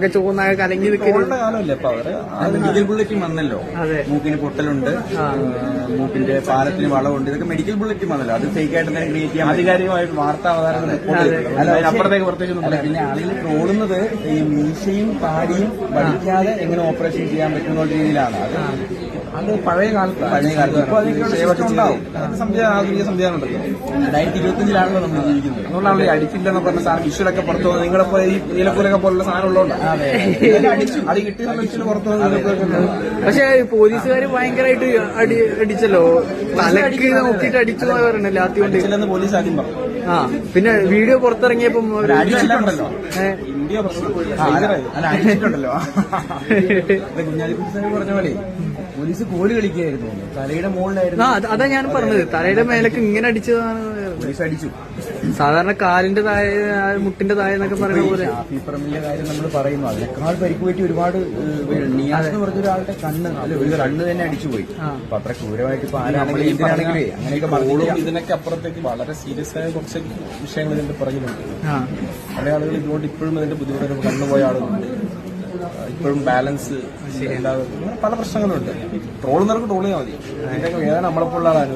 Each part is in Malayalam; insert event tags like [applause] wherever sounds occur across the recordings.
ഒക്കെ ചുവന്ന കലങ്ങി നിൽക്കുന്നത് ട്രോളിന്റെ കാലമല്ലേ ഇപ്പൊ അവർ? മെഡിക്കൽ ബുള്ളറ്റിൻ വന്നല്ലോ. മൂക്കിന് പൊട്ടലുണ്ട് മൂക്കിന്റെ പാലത്തിന് വളമുണ്ട് ഇതൊക്കെ മെഡിക്കൽ ബുള്ളറ്റിൻ വന്നല്ലോ. അത് ഫേക്ക് ആയിട്ട് തന്നെ ക്രിയേറ്റ് ചെയ്യാൻ ആധികാരികമായിട്ട് വാർത്താ അവതാരം അപ്പുറത്തേക്ക് പുറത്തേക്ക് പിന്നെ ആളുകൾ ട്രോളുന്നത് ഈ മീശയും പാടിയും പഠിക്കാതെ എങ്ങനെ ഓപ്പറേഷൻ ചെയ്യാൻ പറ്റുന്ന രീതിയിലാണ്. അത് അത് പഴയ കാലത്ത് പഴയ കാലത്ത് ഇപ്പൊ അതിനൊക്കെ system ഉണ്ടാവും. സംവിധാനം ആധുനിക സംവിധാനം ഉണ്ടല്ലോ രണ്ടായിരത്തി ഇരുപത്തിയഞ്ചിലാണല്ലോ നമ്മൾ ജീവിക്കുന്നത്. അതുകൊണ്ടാണ് ഈ അടിക്കില്ലെന്ന് പറഞ്ഞ സാധനം വിഷ്വലൊക്കെ പുറത്തു വന്നത് നിങ്ങളെ പോലെ ഈ നീലക്കൂലൊക്കെ പോലുള്ള സാധനം ഉള്ളതുകൊണ്ടാണ് അത്. കിട്ടിയ വിഷ്വൽ പുറത്തു വന്നത് പക്ഷെ പോലീസുകാർ ഭയങ്കരമായിട്ട് അടി അടിച്ചല്ലോ. തലക്ക് നോക്കിട്ട് അടിച്ചു എന്ന് പറയണ ലാത്തി കൊണ്ട്. പോലീസ് ആദ്യം പറഞ്ഞു. ആ പിന്നെ വീഡിയോ പുറത്തിറങ്ങിയപ്പം അടിച്ചിട്ടുണ്ടല്ലോ. ഏ, ഇന്ത്യ പ്രശ്നം അല്ല, അടിച്ചിട്ടുണ്ടല്ലോ. കുഞ്ഞാലി കുഞ്ഞാലിക്കുട്ടി സാഹിബ് പറഞ്ഞ പോലെ പോലീസ് കോൽ കളിക്കായിരുന്നു തലയുടെ മുകളിലായിരുന്നു. അത് ഞാൻ പറഞ്ഞത്. തലയുടെ മേലേക്ക് ഇങ്ങനെ അടിച്ചതാണ്. പോലീസ് അടിച്ചു. സാധാരണ കാലിന്റെ താഴെ മുട്ടിന്റെ താഴെ എന്നൊക്കെ പറയുന്ന പോലെ. ഷാഫി പറമ്പിന്റെ കാര്യം നമ്മൾ പറയുന്നു. അതിനേക്കാൾ പരിക്ക് പറ്റി ഒരുപാട്. നിയാസ് എന്ന് പറഞ്ഞ ഒരാളുടെ കണ്ണ് അല്ല ഒരു കണ്ണ് തന്നെ അടിച്ചുപോയി. അപ്പൊ അത്ര ക്രൂരമായിട്ട് ഇപ്പൊ ആരാണെങ്കിലും എന്തിനാണെങ്കിലേ അങ്ങനെയൊക്കെ പറഞ്ഞോളൂ ഇതിനൊക്കെ അപ്പുറത്തേക്ക് വളരെ സീരിയസ് ആയ കുറച്ച് വിഷയങ്ങൾ ഇതിന്റെ പുറകിലുണ്ട്. ആ. പല ആളുകൾ ഇതുകൊണ്ട് ഇപ്പോഴും ഇതിന്റെ ബുദ്ധിമുട്ട് കണ്ണുപോയ ആളുകളുണ്ട്. ഇപ്പോഴും ബാലൻസ് ശരിയല്ലാതെ പല പ്രശ്നങ്ങളുണ്ട്. ട്രോളുന്നവർക്ക് ട്രോൾ ചെയ്യാൻ മതി. ഇതിന്റെയൊക്കെ വേദന നമ്മളെപ്പോലുള്ള ആളാണ്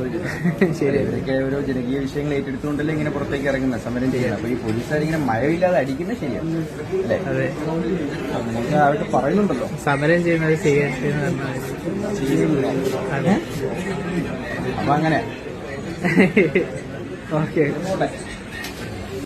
ശരി ഇതൊക്കെ ഓരോ ജനകീയ വിഷയങ്ങൾ ഏറ്റെടുത്തുകൊണ്ടല്ലേ ഇങ്ങനെ പുറത്തേക്ക് ഇറങ്ങുന്നത്? സമരം ചെയ്യുന്നത്. അപ്പൊ ഈ പോലീസുകാർ ഇങ്ങനെ മഴയില്ലാതെ അടിക്കുന്നത് ശരിയാണ്. അല്ലേ? നമുക്ക് അവർക്ക് പറയുന്നുണ്ടല്ലോ. സമരം ചെയ്യുന്നത് ചെയ്യുന്നില്ല. അപ്പൊ അങ്ങനെ. [laughs] ഓക്കെ.